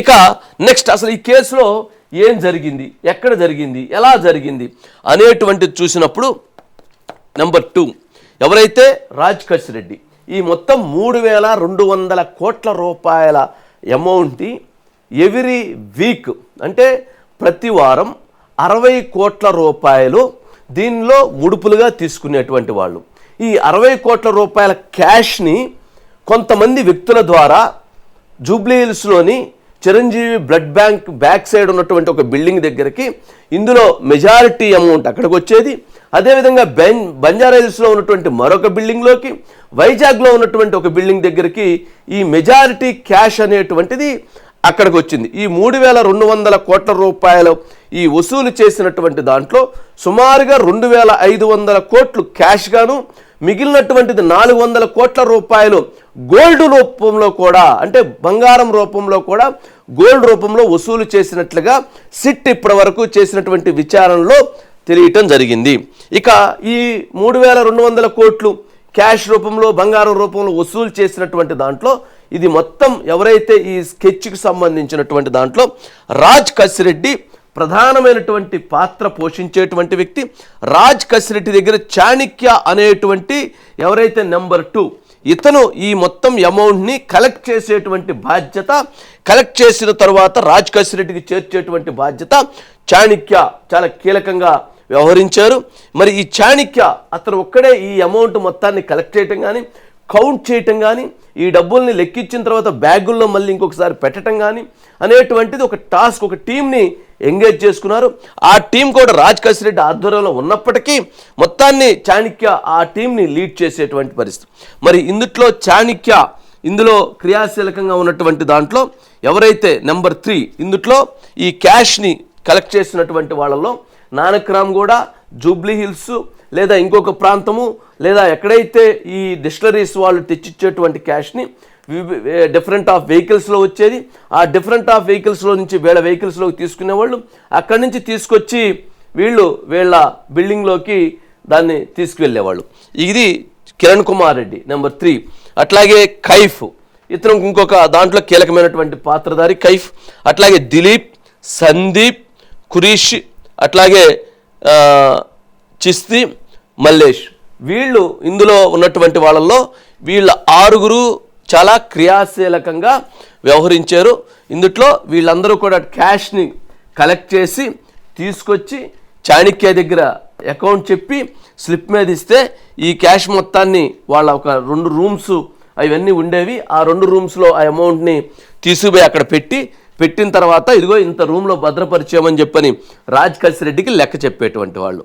ఇక నెక్స్ట్ అసలు ఈ కేసులో ఏం జరిగింది? ఎక్కడ జరిగింది? ఎలా జరిగింది? అనేటువంటిది చూసినప్పుడు నెంబర్ టూ ఎవరైతే రాజ్ కష్ రెడ్డి ఈ మొత్తం మూడు వేల రెండు వందల కోట్ల రూపాయల అమౌంట్ని ఎవ్రీ వీక్ అంటే ప్రతి వారం అరవై కోట్ల రూపాయలు దీనిలో ముడుపులుగా తీసుకునేటువంటి వాళ్ళు. ఈ అరవై కోట్ల రూపాయల క్యాష్ని కొంతమంది వ్యక్తుల ద్వారా Jubilee హిల్స్లోని Chiranjeevi blood bank back side ఉన్నటువంటి ఒక బిల్డింగ్ దగ్గరికి ఇందులో మెజారిటీ అమౌంట్ అక్కడికి వచ్చేది. అదేవిధంగా బెన్ బంజారాహిల్స్లో ఉన్నటువంటి మరొక బిల్డింగ్లోకి వైజాగ్లో ఉన్నటువంటి ఒక బిల్డింగ్ దగ్గరికి ఈ మెజారిటీ క్యాష్ అనేటువంటిది అక్కడికి వచ్చింది. ఈ మూడు వేల రెండు వందల కోట్ల రూపాయలు ఈ వసూలు చేసినటువంటి దాంట్లో సుమారుగా రెండు వేల ఐదు వందల కోట్లు క్యాష్గాను మిగిలినటువంటిది నాలుగు వందల కోట్ల రూపాయలు గోల్డ్ రూపంలో కూడా అంటే బంగారం రూపంలో కూడా గోల్డ్ రూపంలో వసూలు చేసినట్లుగా సిట్ ఇప్పటి వరకు చేసినటువంటి విచారణలో తెలియటం జరిగింది. ఇక ఈ మూడు వేల రెండు వందల కోట్లు క్యాష్ రూపంలో బంగారం రూపంలో వసూలు చేసినటువంటి దాంట్లో ఇది మొత్తం ఎవరైతే ఈ స్కెచ్కి సంబంధించినటువంటి దాంట్లో రాజ్ కసిరెడ్డి ప్రధానమైనటువంటి పాత్ర పోషించేటువంటి వ్యక్తి రాజ్ కసిరెడ్డి దగ్గర చాణిక్య అనేటువంటి ఎవరైతే నెంబర్ టూ ఇతను ఈ మొత్తం అమౌంట్ని కలెక్ట్ చేసేటువంటి బాధ్యత కలెక్ట్ చేసిన తర్వాత రాజ్ కసిరెడ్డికి చేర్చేటువంటి బాధ్యత చాణిక్య చాలా కీలకంగా వ్యవహరించారు. మరి ఈ చాణిక్య అతను ఒక్కడే ఈ అమౌంట్ మొత్తాన్ని కలెక్ట్ చేయటం కానీ కౌంట్ చేయటం కానీ ఈ డబ్బుల్ని లెక్కించిన తర్వాత బ్యాగుల్లో మళ్ళీ ఇంకొకసారి పెట్టడం కానీ అనేటువంటిది ఒక టాస్క్ ఒక టీంని ఎంగేజ్ చేసుకున్నారు. ఆ టీం కూడా రాజ్ రెడ్డి ఆధ్వర్యంలో ఉన్నప్పటికీ మొత్తాన్ని చాణిక్య ఆ టీంని లీడ్ చేసేటువంటి పరిస్థితి. మరి ఇందుట్లో చాణిక్య ఇందులో క్రియాశీలకంగా ఉన్నటువంటి దాంట్లో ఎవరైతే నెంబర్ త్రీ ఇందుట్లో ఈ క్యాష్ని కలెక్ట్ చేసినటువంటి వాళ్ళలో నానక్రామ్ కూడా జూబ్లీ హిల్స్ లేదా ఇంకొక ప్రాంతము లేదా ఎక్కడైతే ఈ డిస్టలరీస్ వాళ్ళు తెచ్చిచ్చేటువంటి క్యాష్ని డిఫరెంట్ ఆఫ్ వెహికల్స్లో వచ్చేది. ఆ డిఫరెంట్ ఆఫ్ వెహికల్స్లో నుంచి వీళ్ళ వెహికల్స్లోకి తీసుకునేవాళ్ళు. అక్కడి నుంచి తీసుకొచ్చి వీళ్ళు వీళ్ళ బిల్డింగ్లోకి దాన్ని తీసుకువెళ్ళేవాళ్ళు. ఇది కిరణ్ కుమార్ రెడ్డి నెంబర్ త్రీ అట్లాగే కైఫ్. ఇతను ఇంకొక దాంట్లో కీలకమైనటువంటి పాత్రధారి కైఫ్. అట్లాగే దిలీప్ సందీప్ కురీష్ అట్లాగే చిస్తి మల్లేష్. వీళ్ళు ఇందులో ఉన్నటువంటి వాళ్ళల్లో వీళ్ళ ఆరుగురు చాలా క్రియాశీలకంగా వ్యవహరించారు. ఇందుట్లో వీళ్ళందరూ కూడా క్యాష్ని కలెక్ట్ చేసి తీసుకొచ్చి చాణక్య దగ్గర అకౌంట్ చెప్పి స్లిప్ మీద ఇస్తే ఈ క్యాష్ మొత్తాన్ని వాళ్ళ ఒక రెండు రూమ్స్ అవన్నీ ఉండేవి. ఆ రెండు రూమ్స్లో ఆ అమౌంట్ని తీసుకుపోయి అక్కడ పెట్టి పెట్టిన తర్వాత ఇదిగో ఇంత రూమ్లో భద్రపరిచామని చెప్పని రాజ్ రెడ్డికి లెక్క చెప్పేటువంటి వాళ్ళు.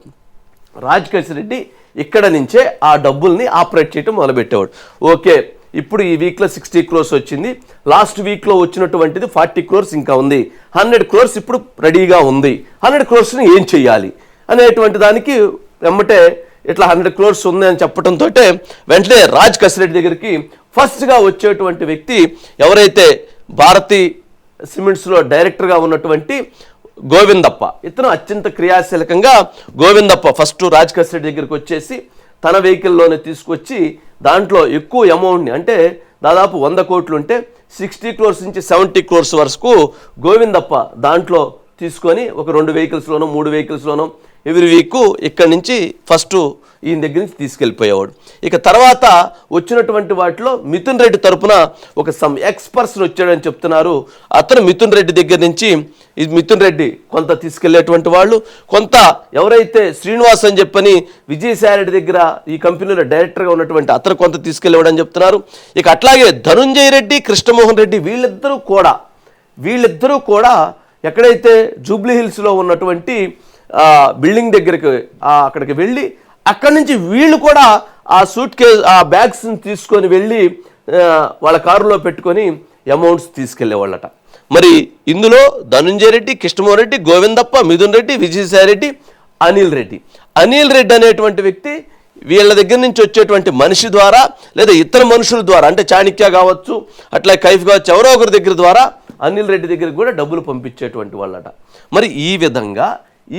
రాజ్ రెడ్డి ఇక్కడ నుంచే ఆ డబ్బుల్ని ఆపరేట్ చేయటం మొదలుపెట్టేవాడు. ఓకే ఇప్పుడు ఈ వీక్లో సిక్స్టీ క్రోర్స్ వచ్చింది. లాస్ట్ వీక్లో వచ్చినటువంటిది ఫార్టీ క్రోర్స్ ఇంకా ఉంది. హండ్రెడ్ క్రోర్స్ ఇప్పుడు రెడీగా ఉంది. హండ్రెడ్ క్రోర్స్ని ఏం చేయాలి అనేటువంటి దానికి వెమ్మటే ఇట్లా హండ్రెడ్ క్రోర్స్ ఉంది అని చెప్పడంతో వెంటనే రాజ్ కసిరెడ్డి దగ్గరికి ఫస్ట్గా వచ్చేటువంటి వ్యక్తి ఎవరైతే భారతీ సిమెంట్స్లో డైరెక్టర్గా ఉన్నటువంటి గోవిందప్ప. ఇతను అత్యంత క్రియాశీలకంగా గోవిందప్ప ఫస్ట్ రాజ్ కసిరెడ్డి దగ్గరికి వచ్చేసి తన వెహికల్లోనే తీసుకొచ్చి దాంట్లో ఎక్కువ అమౌంట్ని అంటే దాదాపు వంద కోట్లు ఉంటే సిక్స్టీ క్రోర్స్ నుంచి సెవెంటీ క్రోర్స్ వరకు గోవిందప్ప దాంట్లో తీసుకొని ఒక రెండు వెహికల్స్లోనో మూడు వెహికల్స్లోనో ఎవ్రీ వీక్ ఇక్కడి నుంచి ఫస్ట్ ఈయన దగ్గర నుంచి తీసుకెళ్ళిపోయేవాడు. ఇక తర్వాత వచ్చినటువంటి వాటిలో మిథున్ రెడ్డి తరపున ఒక సమ్ ఎక్స్ పర్సన్ వచ్చాడని చెప్తున్నారు. అతను మిథున్ రెడ్డి దగ్గర నుంచి ఇది మిథున్ రెడ్డి కొంత తీసుకెళ్ళేటువంటి వాళ్ళు కొంత ఎవరైతే శ్రీనివాస్ అని చెప్పని విజయసాయి రెడ్డి దగ్గర ఈ కంపెనీలో డైరెక్టర్గా ఉన్నటువంటి అతను కొంత తీసుకెళ్ళేవాడని చెప్తున్నారు. ఇక అట్లాగే ధనుంజయ రెడ్డి కృష్ణమోహన్ రెడ్డి వీళ్ళిద్దరూ కూడా వీళ్ళిద్దరూ కూడా ఎక్కడైతే జూబ్లీ హిల్స్లో ఉన్నటువంటి బిల్డింగ్ దగ్గరికి అక్కడికి వెళ్ళి అక్కడి నుంచి వీళ్ళు కూడా ఆ సూట్ కేస్ ఆ బ్యాగ్స్ని తీసుకొని వెళ్ళి వాళ్ళ కారులో పెట్టుకొని అమౌంట్స్ తీసుకెళ్ళేవాళ్ళట మరి ఇందులో ధనుంజయ రెడ్డి కృష్ణమోహన్ రెడ్డి గోవిందప్ప మిథున్ రెడ్డి విజయసాయి రెడ్డి అనిల్ రెడ్డి. అనిల్ రెడ్డి అనేటువంటి వ్యక్తి వీళ్ళ దగ్గర నుంచి వచ్చేటువంటి మనిషి ద్వారా లేదా ఇతర మనుషుల ద్వారా అంటే చాణక్య కావచ్చు అట్లా కైఫ్ కావచ్చు ఎవరో ఒకరి దగ్గర ద్వారా అనిల్ రెడ్డి దగ్గరికి కూడా డబ్బులు పంపించేటువంటి వాళ్ళట. మరి ఈ విధంగా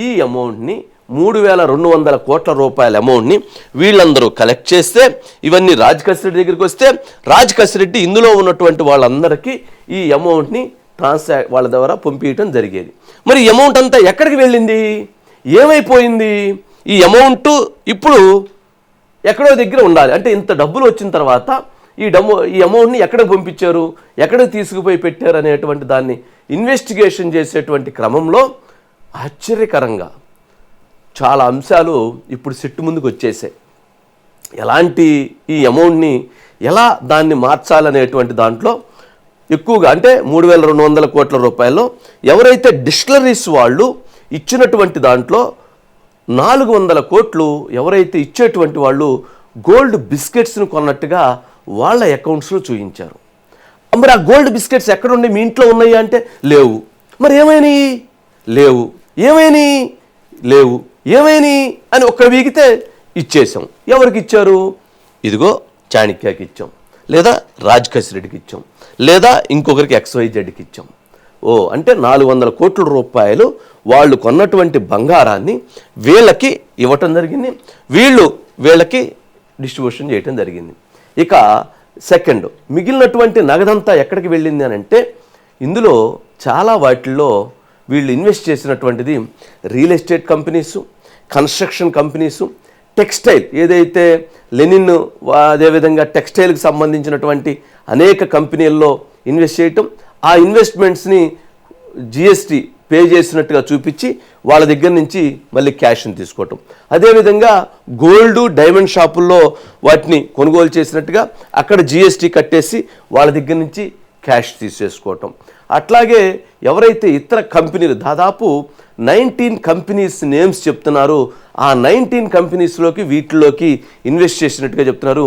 ఈ అమౌంట్ని మూడు వేల రెండు వందల కోట్ల రూపాయల అమౌంట్ని వీళ్ళందరూ కలెక్ట్ చేస్తే ఇవన్నీ రాజ్ రెడ్డి దగ్గరికి వస్తే రాజ్ రెడ్డి ఇందులో ఉన్నటువంటి వాళ్ళందరికీ ఈ అమౌంట్ని ట్రాన్సా వాళ్ళ ద్వారా పంపించడం జరిగేది. మరి ఈ అమౌంట్ అంతా ఎక్కడికి వెళ్ళింది? ఏమైపోయింది? ఈ అమౌంట్ ఇప్పుడు ఎక్కడో దగ్గర ఉండాలి. అంటే ఇంత డబ్బులు వచ్చిన తర్వాత ఈ డబ్బు ఈ అమౌంట్ని ఎక్కడికి పంపించారు? ఎక్కడికి తీసుకుపోయి పెట్టారు అనేటువంటి దాన్ని ఇన్వెస్టిగేషన్ చేసేటువంటి క్రమంలో ఆశ్చర్యకరంగా చాలా అంశాలు ఇప్పుడు సిట్టు ముందుకు వచ్చేసాయి. ఎలాంటి ఈ అమౌంట్ని ఎలా దాన్ని మార్చాలనేటువంటి దాంట్లో ఎక్కువగా అంటే మూడు వేల రెండు వందల కోట్ల రూపాయల్లో ఎవరైతే డిస్టిలరీస్ వాళ్ళు ఇచ్చినటువంటి దాంట్లో నాలుగు వందల కోట్లు ఎవరైతే ఇచ్చేటువంటి వాళ్ళు గోల్డ్ బిస్కెట్స్ని కొన్నట్టుగా వాళ్ళ అకౌంట్స్లో చూపించారు మరి ఆ గోల్డ్ బిస్కెట్స్ ఎక్కడ ఉండి మీ ఇంట్లో ఉన్నాయి అంటే లేవు. మరి ఏమైనాయి? లేవు. ఏమైని? లేవు. ఏమైని? అని ఒక్కడ వీగితే ఇచ్చేసాం ఎవరికి ఇచ్చారు? ఇదిగో చాణక్యకి ఇచ్చాం. లేదా రాజ్కస్ రెడ్డికి ఇచ్చాం. లేదా ఇంకొకరికి ఎక్స్వైజెడ్కి ఇచ్చాం. ఓ అంటే నాలుగు వందల కోట్ల రూపాయలు వాళ్ళు కొన్నటువంటి బంగారాన్ని వీళ్ళకి ఇవ్వటం జరిగింది. వీళ్ళు వీళ్ళకి డిస్ట్రిబ్యూషన్ చేయటం జరిగింది. ఇక సెకండ్ మిగిలినటువంటి నగదంతా ఎక్కడికి వెళ్ళింది అని అంటే ఇందులో చాలా వాటిల్లో వీళ్ళు ఇన్వెస్ట్ చేసినటువంటిది real estate companies construction companies textile ఏదైతే లెనిన్ అదేవిధంగా టెక్స్టైల్కి సంబంధించినటువంటి అనేక కంపెనీల్లో ఇన్వెస్ట్ చేయటం ఆ ఇన్వెస్ట్మెంట్స్ని జిఎస్టీ పే చేసినట్టుగా చూపించి వాళ్ళ దగ్గర నుంచి మళ్ళీ క్యాష్ని తీసుకోవటం. అదేవిధంగా గోల్డ్ డైమండ్ షాపుల్లో వాటిని కొనుగోలు చేసినట్టుగా అక్కడ జిఎస్టీ కట్టేసి వాళ్ళ దగ్గర నుంచి క్యాష్ తీసేసుకోవటం. అట్లాగే ఎవరైతే ఇతర కంపెనీలు దాదాపు నైన్టీన్ కంపెనీస్ నేమ్స్ చెప్తున్నారు ఆ నైన్టీన్ కంపెనీస్లోకి వీటిలోకి ఇన్వెస్ట్ చేసినట్టుగా చెప్తున్నారు.